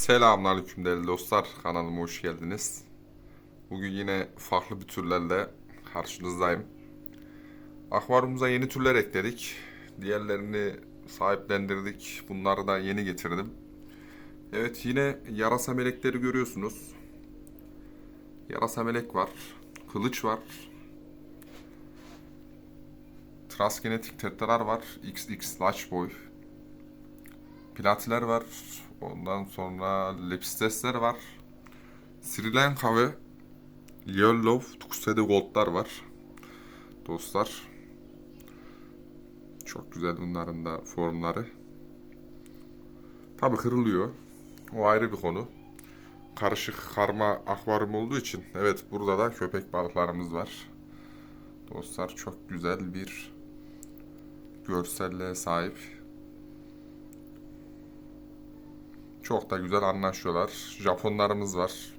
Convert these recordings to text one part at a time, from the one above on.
Selamünaleyküm değerli dostlar. Kanalıma hoş geldiniz. Bugün yine farklı bir türlerle karşınızdayım. Akvaryumumuza yeni türler ekledik. Diğerlerini sahiplendirdik. Bunları da yeni getirdim. Evet yine yarasa melekleri görüyorsunuz. Yarasa melek var. Kılıç var. Transgenetik tetralar var. XX Large Boy. Platiler var. Ondan sonra Lepistesler var. Sri Lanka ve Yellow Tuxedo Gold'lar var. Dostlar. Çok güzel bunların da formları. Tabi kırılıyor. O ayrı bir konu. Karışık karma akvaryum olduğu için. Evet burada da köpek balıklarımız var. Dostlar çok güzel bir görselliğe sahip. Çok da güzel anlaşıyorlar. Japonlarımız var.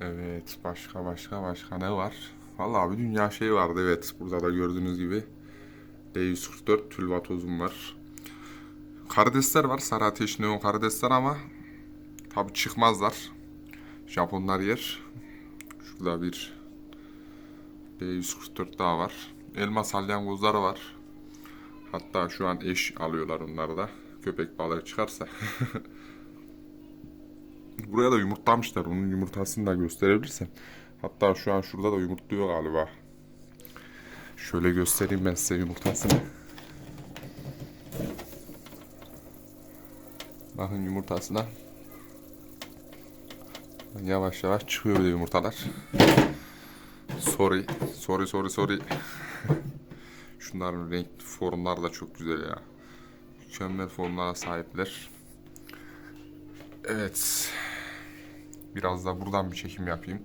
Evet, başka başka başka ne var? Vallahi bir dünya şey vardı evet. Burada da gördüğünüz gibi D144 tülvatozum var. Karidesler var. Sarı ateş neon karidesler ama tabi çıkmazlar. Japonlar yer. Şurada bir D144 daha var. Elma salyangozları var. Hatta şu an eş alıyorlar onları da. Köpek balığı çıkarsa. Buraya da yumurtlamışlar. Onun yumurtasını da gösterebilirsem. Hatta şu an şurada da yumurtluyor galiba. Şöyle göstereyim ben size yumurtasını. Bakın yumurtasına. Yavaş yavaş çıkıyor yumurtalar. Sorry. Sorry sorry sorry. Şunların renk formları da çok güzel ya. Mükemmel formlara sahipler. Evet. Biraz da buradan bir çekim yapayım.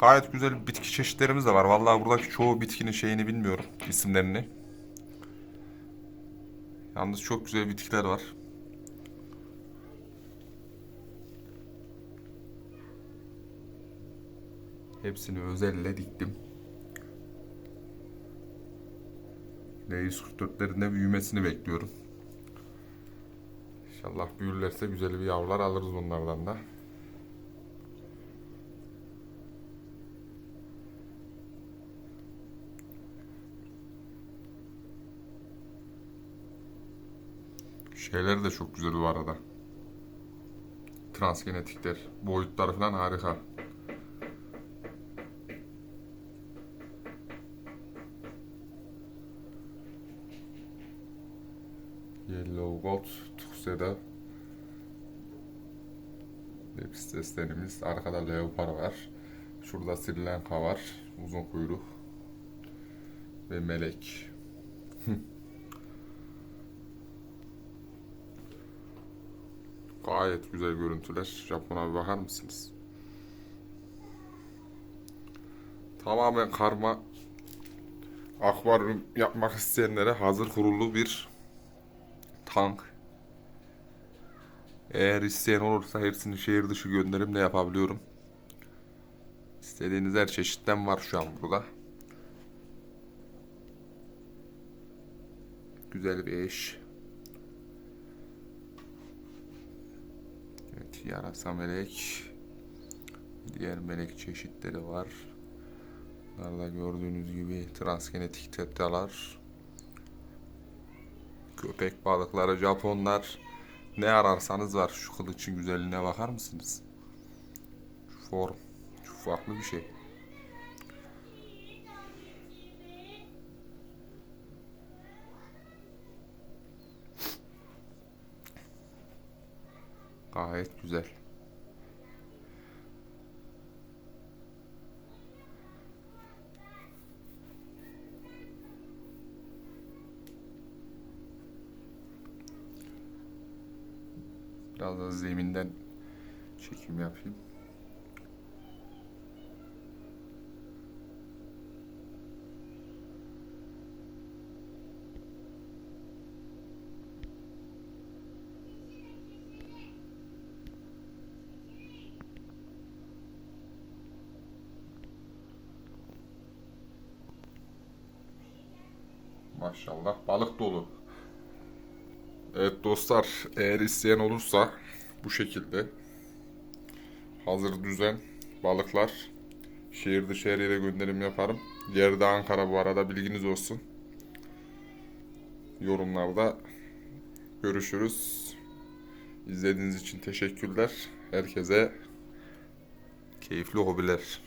Gayet güzel bitki çeşitlerimiz de var. Vallahi buradaki çoğu bitkinin şeyini bilmiyorum. isimlerini. Yalnız çok güzel bitkiler var. Hepsini özelle diktim. L144'lerin de büyümesini bekliyorum. İnşallah büyürlerse güzel bir yavrular alırız onlardan da. Şeyler de çok güzel bu arada. Transgenetikler. Boyutları falan harika. Gold, Tuxedo. Lepisteslerimiz. Arkada leopar var. Şurada Sri var. Uzun kuyruk. Ve melek. Gayet güzel görüntüler. Japon'a bakar mısınız? Tamamen karma akvaryum yapmak isteyenlere hazır kurulu bir tank. Eğer isteyen olursa hepsini şehir dışı gönderimle yapabiliyorum. İstediğiniz her çeşitten var şu an burada. Güzel bir eş. Evet, yarasa melek. Diğer melek çeşitleri var. Bunlar da gördüğünüz gibi transgenetik tetralar. Köpek balıkları, Japonlar. Ne ararsanız var. Şu kılıçın güzelliğine bakar mısınız? Şu form. Şu farklı bir şey. Gayet güzel. Biraz da zeminden çekim yapayım. Maşallah balık dolu. Evet dostlar eğer isteyen olursa bu şekilde hazır düzen balıklar şehir dışı her yere gönderim yaparım. Yeri de Ankara bu arada bilginiz olsun. Yorumlarda görüşürüz. İzlediğiniz için teşekkürler. Herkese keyifli hobiler.